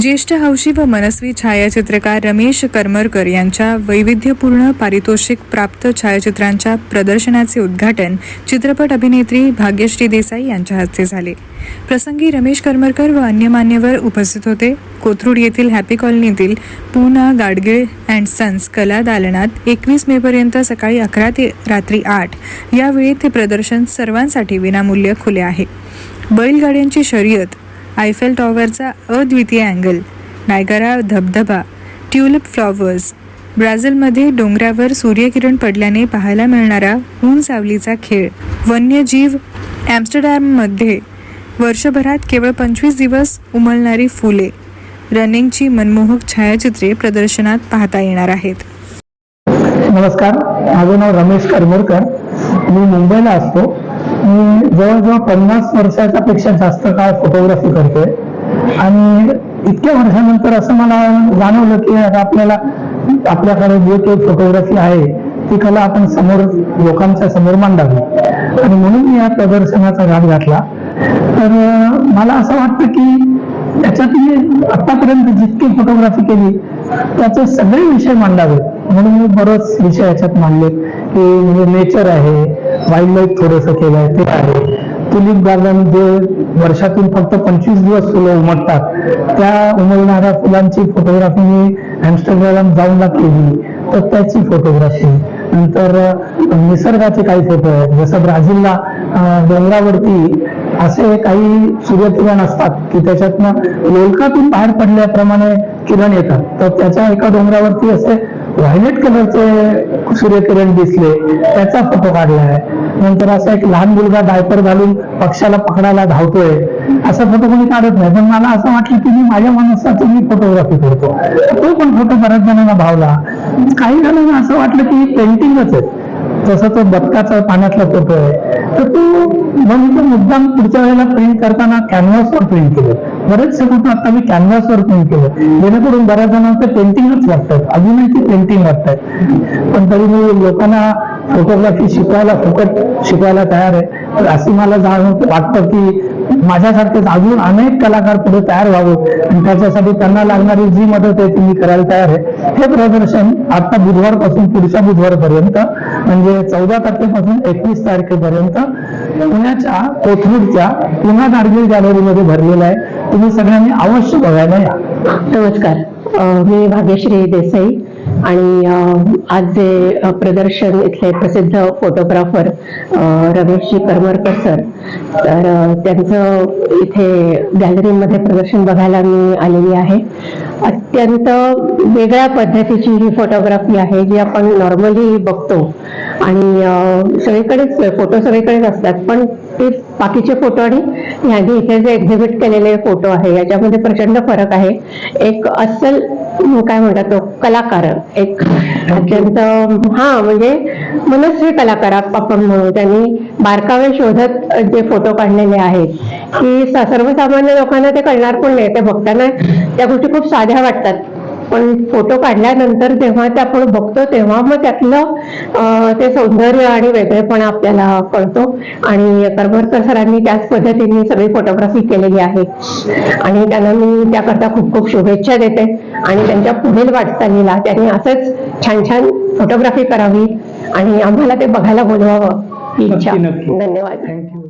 ज्येष्ठ हौशी व मनस्वी छायाचित्रकार रमेश करमरकर यांच्या वैविध्यपूर्ण पारितोषिक प्राप्त छायाचित्रांच्या प्रदर्शनाचे उद्घाटन चित्रपट अभिनेत्री भाग्यश्री देसाई यांच्या हस्ते झाले. प्रसंगी रमेश करमरकर व अन्य मान्यवर उपस्थित होते. कोथरूड येथील हॅपी कॉलनीतील पूना गाडगिळ अँड सन्स कला दालनात एकवीस मेपर्यंत सकाळी अकरा ते रात्री आठ यावेळी ते प्रदर्शन सर्वांसाठी विनामूल्य खुले आहे. बैलगाड्यांची शर्यत आयफेल टॉवरचा अद्वितीय अँगल नायगरा धबधबा ट्युलिप फ्लॉवर्स ब्राझीलमध्ये डोंगरावर सूर्यकिरण पडल्याने पाहायला मिळणारा ऊन सावलीचा खेळ. वन्यजीव ॲम्स्टरडॅममध्ये वर्षभरात केवळ पंचवीस दिवस उमलणारी फुले. रनिंगची मनमोहक छायाचित्रे प्रदर्शनात पाहता येणार आहेत. नमस्कार माझं नाव रमेश करमरकर. मी मुंबईला असतो. मी जवळजवळ पन्नास वर्षाच्या पेक्षा जास्त काळ फोटोग्राफी करतोय. आणि इतक्या वर्षानंतर असं मला जाणवलं की आता आपल्याला आपल्याकडे जे काही फोटोग्राफी आहे ती कला आपण समोर लोकांच्या समोर मांडावी. आणि म्हणून मी या प्रदर्शनाचा घाट घातला. तर मला असं वाटतं की त्याच्यात मी आतापर्यंत जितकी फोटोग्राफी केली त्याचे सगळे विषय मांडावे म्हणून मी बरेच विषय याच्यात मांडले की म्हणजे नेचर आहे वाईल्ड लाईफ थोडंसं आहे ते आहे. तुलिप गार्डन जे वर्षातून फक्त पंचवीस दिवस फुलं उमटतात त्या उमलणाऱ्या फुलांची फोटोग्राफी मी ॲम्स्टरडॅम जाऊन केली. तर त्याची फोटोग्राफी नंतर निसर्गाचे काही फोटो आहेत. जसं ब्राझीलला डोंगरावरती असे काही सूर्यकिरण असतात की त्याच्यातनं लोलकातून बाहेर पडल्याप्रमाणे किरण येतात. तर त्याच्या एका डोंगरावरती असे व्हायलेट कलरचे सूर्यकिरण दिसले त्याचा फोटो काढलाय. नंतर असा एक लहान मुलगा डायपर घालून पक्षाला पकडायला धावतोय. असा फोटो कोणी काढत नाही. पण मला असं वाटलं की मी माझ्या मनस्ताची मी फोटोग्राफी करतो. तो पण फोटो बऱ्याच जणांना भावला. काही जणांना असं वाटलं की पेंटिंगच आहे. जसं तो बदकाचा पाण्यातला फोटो आहे. तर तो मग मुद्दाम पुढच्या वेळेला प्रिंट करताना कॅनव्हासवर प्रिंट केलं. बरेचसे फोटो आता मी कॅनव्हासवर प्रिंट केलं. जेणेकरून बऱ्याच जणांना ते पेंटिंगच वाटतात अजूनही ती पेंटिंग वाटतात पण तरी मी लोकांना फोटोग्राफी शिकवायला फुकट शिकवायला तयार आहे. तर अशी मला जाणून वाटतं की माझ्यासारखेच अजून अनेक कलाकार पुढे तयार व्हावं. आणि त्याच्यासाठी त्यांना लागणारी जी मदत आहे ती मी करायला तयार आहे. हे प्रदर्शन आता बुधवारपासून पुढच्या बुधवारपर्यंत म्हणजे चौदा तारखेपासून एकवीस तारखेपर्यंत पुण्याच्या कोथरूडच्या पुन्हा गाडगीळ गॅलरीमध्ये भरलेलं आहे. तुम्ही सगळ्यांनी अवश्य बघायला या. नमस्कार. मी भाग्यश्री देसाई आणि आज जे प्रदर्शन इथले प्रसिद्ध फोटोग्राफर रमेशजी करमरकर सर तर त्यांचं इथे गॅलरीमध्ये प्रदर्शन बघायला मी आलेली आहे. अत्यंत वेगळ्या पद्धतीची ही फोटोग्राफी आहे जी आपण नॉर्मली बघतो. आणि सगळीकडेच फोटो सगळीकडेच असतात पण ते बाकीचे फोटो आणि ह्यांनी इथे जे एक्झिबिट केलेले फोटो आहे याच्यामध्ये प्रचंड फरक आहे. एक अस्सल काय म्हणतात तो कलाकार एक अत्यंत हा म्हणजे मनस्वी कलाकार आपण म्हणू त्यांनी बारकावे शोधत जे फोटो काढलेले आहेत की सर्वसामान्य लोकांना ते कळणार पण नाही ते बघताना त्या गोष्टी खूप साध्या वाटतात. पण फोटो काढल्यानंतर जेव्हा ते आपण बघतो तेव्हा मग त्यातलं ते सौंदर्य आणि वेगळेपणा आपल्याला कळतो. आणि करमरकर सरांनी त्याच पद्धतीने सगळी फोटोग्राफी केलेली आहे. आणि त्यांना मी त्याकरता खूप खूप शुभेच्छा देते. आणि त्यांच्या पुढील वाटचालीला त्यांनी असंच छान छान फोटोग्राफी करावी आणि आम्हाला ते बघायला बोलवावं. ही इच्छा. धन्यवाद. थँक्यू.